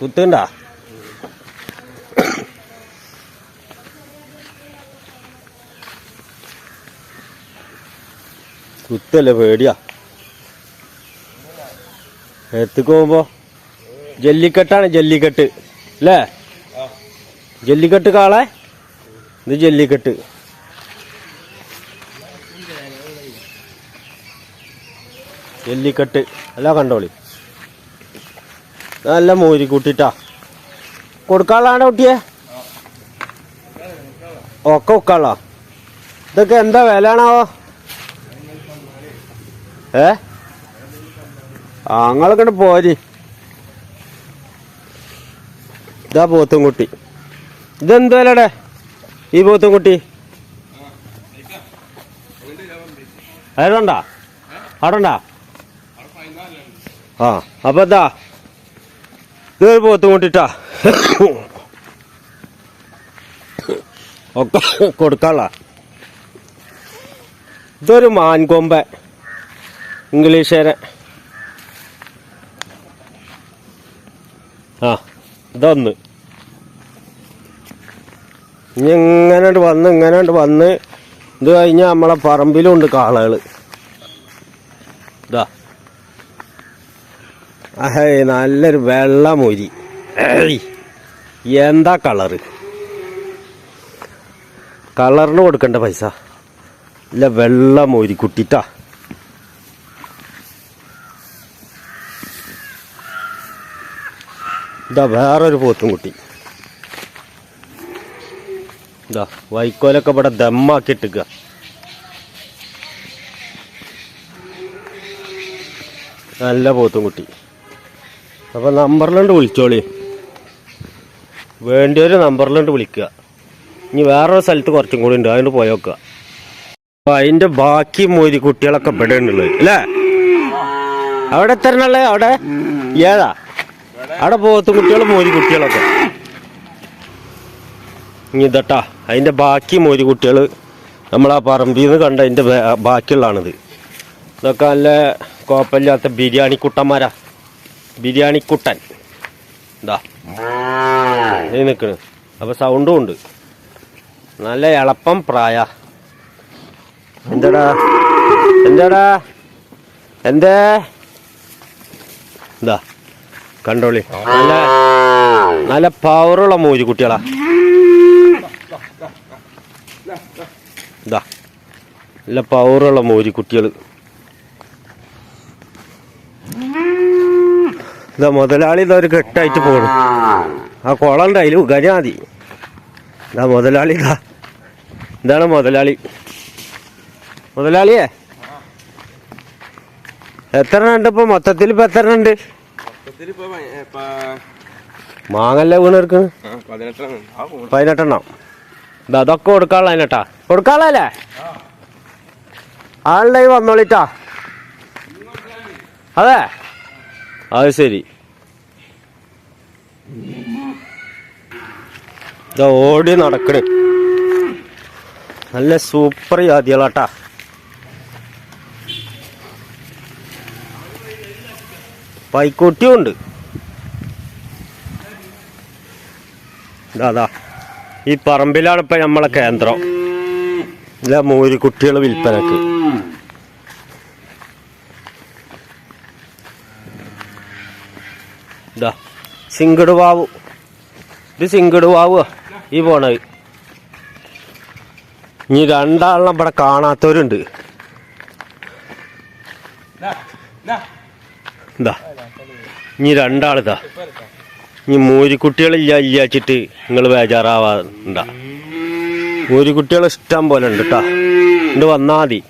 കുത്തുണ്ടാ? കുത്തല്ലേ പേടിയാ? എത്തിക്ക് പോകുമ്പോ ജല്ലിക്കെട്ടാണ് ജല്ലിക്കെട്ട് അല്ലേ? ജല്ലിക്കെട്ട് കാളെ? ഇത് ജല്ലിക്കെട്ട്. ജല്ലിക്കെട്ട്. അല്ല കണ്ടോളി. നല്ല മോരി കൂട്ടിട്ടാ. കൊടുക്കാളാണ് കുട്ടിയെ? ഒക്കെ ഉക്കാളാ ഇതൊക്കെ എന്താ വിലയാണാവോ? ഏ? അങ്ങളൊക്കെ പോരി. ഇതാ പോത്തും കുട്ടി ഇതെന്ത് വിലടെ ഈ പോത്തും കുട്ടി അവിടെണ്ടാ അവിടെണ്ടാ ആ അപ്പൊ എന്താ? ഇതൊരു പോത്തും കുട്ടിട്ടാ ഒക്കെ കൊടുക്കാനുള്ള. ഇതൊരു മാൻകൊമ്പ ഇംഗ്ലീഷേരെ ആ ഇതൊന്ന്. ഇനി ഇങ്ങനെ വന്ന് ഇങ്ങനെ വന്ന്. ഇത് കഴിഞ്ഞാൽ നമ്മളെ പറമ്പിലുണ്ട് കാളകൾ ഇതാ. അഹേ നല്ലൊരു വെള്ളമൊരി. എന്താ കളറ് കളറിന് കൊടുക്കണ്ട പൈസ. ഇല്ല വെള്ള മൊരി കുട്ടിട്ടാ. ഇതാ വേറൊരു പോത്തും കുട്ടി. ഇതാ വൈക്കോലൊക്കെ ഇവിടെ ദമ്മാക്കിയിട്ടിക്കുക നല്ല പോത്തും കുട്ടി. അപ്പൊ നമ്പറിലുണ്ട് വിളിച്ചോളി. വേണ്ടി ഒരു നമ്പറിലുണ്ട് വിളിക്കുക. ഇനി വേറൊരു സ്ഥലത്ത് കുറച്ചും കൂടി ഉണ്ട് അതിന് പോയോക്കുക അപ്പൊ അതിന്റെ ബാക്കി മോരി കുട്ടികളൊക്കെ ഉള്ളത് അല്ലേ? അവിടെ എത്തരണല്ലേ അവിടെ ഏതാ? അവിടെ പോകത്തും കുട്ടികൾ മോരി കുട്ടികളൊക്കെ. ഇനി ഇതട്ടാ അതിന്റെ ബാക്കി മോരി കുട്ടികൾ നമ്മൾ ആ പറമ്പിൽ നിന്ന് കണ്ട അതിന്റെ ബേ- ബാക്കിയുള്ളതാണിത് ഇതൊക്കെ നല്ല കുഴപ്പമില്ലാത്ത ബിരിയാണി കുട്ടന്മാരാ. ബിരിയാണി കുട്ടൻ ഇതാ ഈ നിൽക്കണ് അപ്പൊ സൗണ്ടും ഉണ്ട്. നല്ല എളപ്പം പ്രായ. എന്താടാ? എന്താടാ? എന്തേ? എന്താ കണ്ടോളി. നല്ല നല്ല പവറുള്ള മൂജി കുട്ടികളാ. ഇതാ നല്ല പവറുള്ള മൂജി കുട്ടികൾ ഇതാ മുതലാളി ഇതാ ഒരു കെട്ടായിട്ട് പോകണം ആ. കുളം ഉണ്ട് അതിൽ ഉഗജാതി. ഇതാ മുതലാളി ഇതാ. ഇതാണ് മുതലാളി. മുതലാളിയേ? എത്ര ഉണ്ട് ഇപ്പൊ? മൊത്തത്തിൽ ഇപ്പൊ എത്ര ഉണ്ട്? മാങ്ങല്ല വീണ് എടുക്കുന്നു ആ, പതിനെട്ടെണ്ണം ആ പോണു. പതിനെട്ടെണ്ണം ഇതാ അതൊക്കെ കൊടുക്കാനുള്ള അതിനെട്ടാ കൊടുക്കാനുള്ളല്ലേ ആളുടെ വന്നോളിട്ടാ. അതെ? അത് ശരി. ഇതാ ഓടി നടക്കണ്. നല്ല സൂപ്പർ ജാതികളാട്ടാ. പൈക്കുട്ടിയും ഉണ്ട്. അതാ ഈ പറമ്പിലാണ് ഇപ്പൊ നമ്മളെ കേന്ദ്രം. ഇല്ല മൂരി കുട്ടികൾ വിൽപ്പനക്ക്. ഇതാ സിങ്കട് വാവു ഇത് സിങ്കട് വാവു ഈ പോണത്. ഇനി രണ്ടാളെ ഇവിടെ കാണാത്തവരുണ്ട്. എന്താ. ഇതാ ഇനി രണ്ടാളിതാ ഇനി മൂരിക്കുട്ടികളില്ല ഇല്ലാച്ചിട്ട് നിങ്ങൾ ബേജാറാവാണ്ട. മൂരിക്കുട്ടികൾ ഇഷ്ടം പോലെ ഉണ്ട് കേട്ടാ ഇത് വന്നാൽ മതി.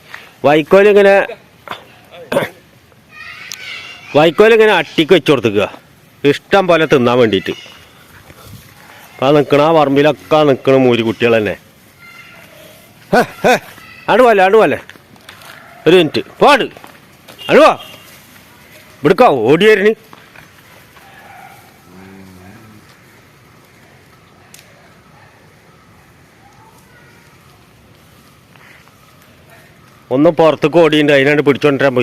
വൈക്കോലിങ്ങനെ വൈക്കോലിങ്ങനെ അട്ടിക്ക് വെച്ചു കൊടുത്തുക ഇഷ്ടം പോലെ തിന്നാൻ വേണ്ടിയിട്ട്. അപ്പം നിൽക്കണ ആ പറമ്പിലൊക്കെ നിൽക്കണ മൂരിക്കുട്ടികൾ തന്നെ. അടുവല്ലേ അടുവല്ലേ ഒരു മിനിറ്റ്. പാട് അടുവാ ഇവിടുക്കാ ഓടിയരുന്ന് ഒന്ന് പുറത്തേക്ക് ഓടിയിട്ടുണ്ട് അതിനാണ് പിടിച്ചോണ്ടിരാൻ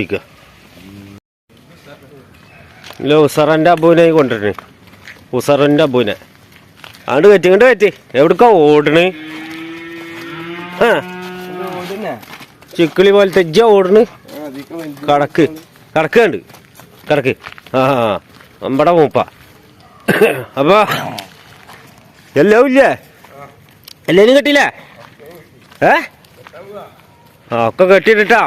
പോയിക്ക ലൂസറന്റെ അബുവിനെ കൊണ്ടുവരണ് ഉസറിന്റെ അബുവിനെ. അങ്ങോട്ട് കറ്റി ഇങ്ങോട്ട് കറ്റി എവിടക്കാ ഓടണ്? ആ ചിക്കിളി പോലത്തെ ഇജ്ജ ഓടണ്? കടക്ക്. കടക്കുണ്ട് കടക്ക്. ആ നമ്മടെ മൂപ്പ. അപ്പൊ എല്ലാം ഇല്ലേ? എല്ലാരും കെട്ടിയില്ലേ? ഏ? ആ ഒക്കെ കെട്ടിട്ടാ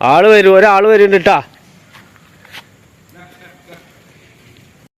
ആൾ വരും ഒരാൾ വരുന്നുണ്ട് ട്ടാ